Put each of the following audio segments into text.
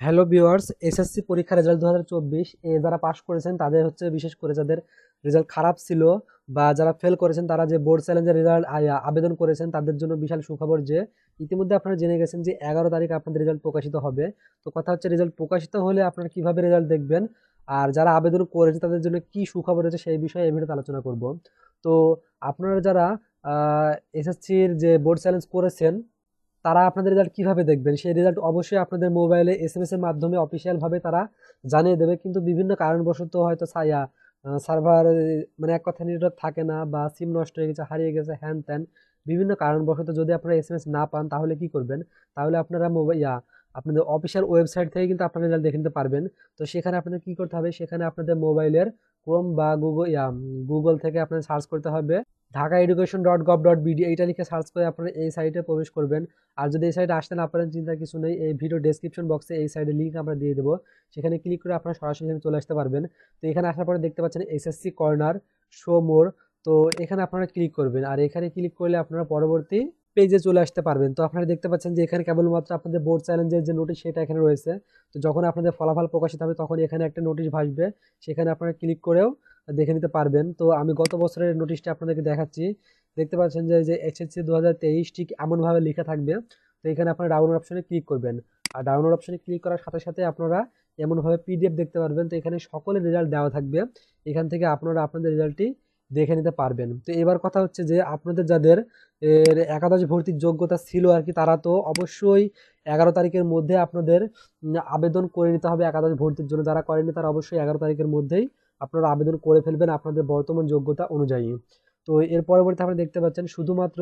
Hello viewers SSC পরীক্ষা result দু হাজার চব্বিশ, এ যারা পাশ করেছেন তাদের হচ্ছে বিশেষ করে যাদের রেজাল্ট খারাপ ছিল বা যারা ফেল করেছেন তারা যে বোর্ড চ্যালেঞ্জের রেজাল্ট আবেদন করেছেন তাদের জন্য বিশাল সুখবর যে ইতিমধ্যে আপনারা জেনে গেছেন যে এগারো তারিখ আপনাদের রেজাল্ট প্রকাশিত হবে। তো কথা হচ্ছে রেজাল্ট প্রকাশিত হলে আপনারা কীভাবে রেজাল্ট দেখবেন আর যারা আবেদন করেছে তাদের জন্য কি সুখবর রয়েছে সেই বিষয়ে এই ভিডিওতে আলোচনা করব। তো আপনারা যারা এসএসসির যে বোর্ড চ্যালেঞ্জ করেছেন তারা আপনাদের রেজাল্ট কীভাবে দেখবেন? সেই রেজাল্ট অবশ্যই আপনাদের মোবাইলে এস এম এর মাধ্যমে অফিসিয়ালভাবে তারা জানিয়ে দেবে। কিন্তু বিভিন্ন কারণবশত হয়তো সাইয়া সার্ভার মানে এক কথা নেটওয়ার্ক থাকে না বা সিম নষ্ট হয়ে গেছে, হারিয়ে গেছে, হ্যান ত্যান। বিভিন্ন কারণবশত যদি আপনারা এস এম এস না পান, তাহলে কি করবেন? তাহলে আপনারা মোবাইল ইয়া, আপনাদের অফিসিয়াল ওয়েবসাইট থেকে কিন্তু আপনারা রেজাল্ট দেখে নিতে পারবেন। তো সেখানে আপনাদের কি করতে হবে? সেখানে আপনাদের মোবাইলের ক্রোম বা গুগল ইয়া গুগল থেকে আপনাদের সার্চ করতে হবে। Dhaka education dot gov dot BD এইটা লিখে সার্চ করে আপনারা এই সাইটে প্রবেশ করবেন। আর যদি এই সাইটে আসতে না পারেন, চিন্তার কিছু নেই, এই ভিডিও ডেসক্রিপশন বক্সে এই সাইডে লিঙ্ক আমরা দিয়ে দেবো। সেখানে ক্লিক করে আপনারা সরাসরি এখানে চলে আসতে পারবেন। তো এখানে আসার পরে দেখতে পাচ্ছেন এসএসসি কর্নার শো মোর তো এখানে আপনারা ক্লিক করবেন। আর এখানে ক্লিক করলে আপনারা পরবর্তী পেজে চলে আসতে পারবেন। তো আপনারা দেখতে পাচ্ছেন যে এখানে কেবলমাত্র আপনাদের বোর্ড চ্যালেঞ্জের যে নোটিশ সেটা এখানে রয়েছে। তো যখন আপনাদের ফলাফল প্রকাশিত হবে, তখন এখানে একটা নোটিশ ভাসবে। সেখানে আপনারা ক্লিক করেও দেখে নিতে পারবেন। তো আমি গত বছরের নোটিশটা আপনাদেরকে দেখাচ্ছি। দেখতে পাচ্ছেন যে যে এইচএসসি দু হাজার ঠিক এমনভাবে লেখা থাকবে। তো এখানে আপনারা ডাউনলোড অপশনে ক্লিক করবেন। আর ডাউনলোড অপশনে ক্লিক করার সাথে সাথে আপনারা এমনভাবে পিডিএফ দেখতে পারবেন। তো এখানে সকলের রেজাল্ট দেওয়া থাকবে। এখান থেকে আপনারা আপনাদের রেজাল্টটি দেখে নিতে পারবেন। তো এবার কথা হচ্ছে যে, আপনাদের যাদের একাদশ ভর্তির যোগ্যতা ছিল আর কি, তারা তো অবশ্যই এগারো তারিখের মধ্যে আপনাদের আবেদন করে নিতে হবে একাদশ ভর্তির জন্য। যারা করেনি তারা অবশ্যই এগারো তারিখের মধ্যেই আপনারা আবেদন করে ফেলবেন আপনাদের বর্তমান যোগ্যতা অনুযায়ী। তো এর পরবর্তী আপনারা দেখতে পাচ্ছেন শুধুমাত্র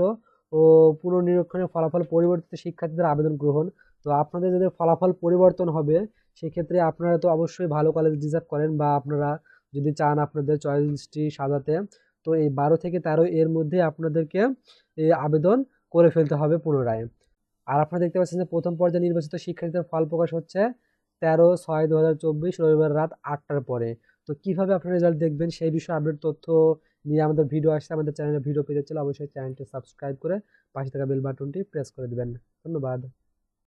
ও পুনর্নিরীক্ষণের ফলাফল পরিবর্তিত শিক্ষার্থীদের আবেদন গ্রহণ। তো আপনাদের যাদের ফলাফল পরিবর্তন হবে, সেক্ষেত্রে আপনারা তো অবশ্যই ভালো কলেজ ডিজার্ভ করেন বা আপনারা যদি চান আপনাদের চয়েসটি সাজাতে, তো এই বারো থেকে তেরো এর মধ্যে আপনাদেরকে এই আবেদন করে ফেলতে হবে পুনরায়। আর আপনারা দেখতে পাচ্ছেন যে প্রথম পর্যায়ে নির্বাচিত শিক্ষার্থীদের ফল প্রকাশ হচ্ছে তেরো ছয় দু রবিবার রাত আটটার পরে। তো কীভাবে আপনারা রেজাল্ট দেখবেন সেই বিষয়ে আপডেট তথ্য নিয়ে আমাদের ভিডিও আসছে, আমাদের চ্যানেলে ভিডিও পেতে চলে অবশ্যই চ্যানেলটি সাবস্ক্রাইব করে পাশে থাকা বেল বাটনটি প্রেস করে দেবেন। ধন্যবাদ।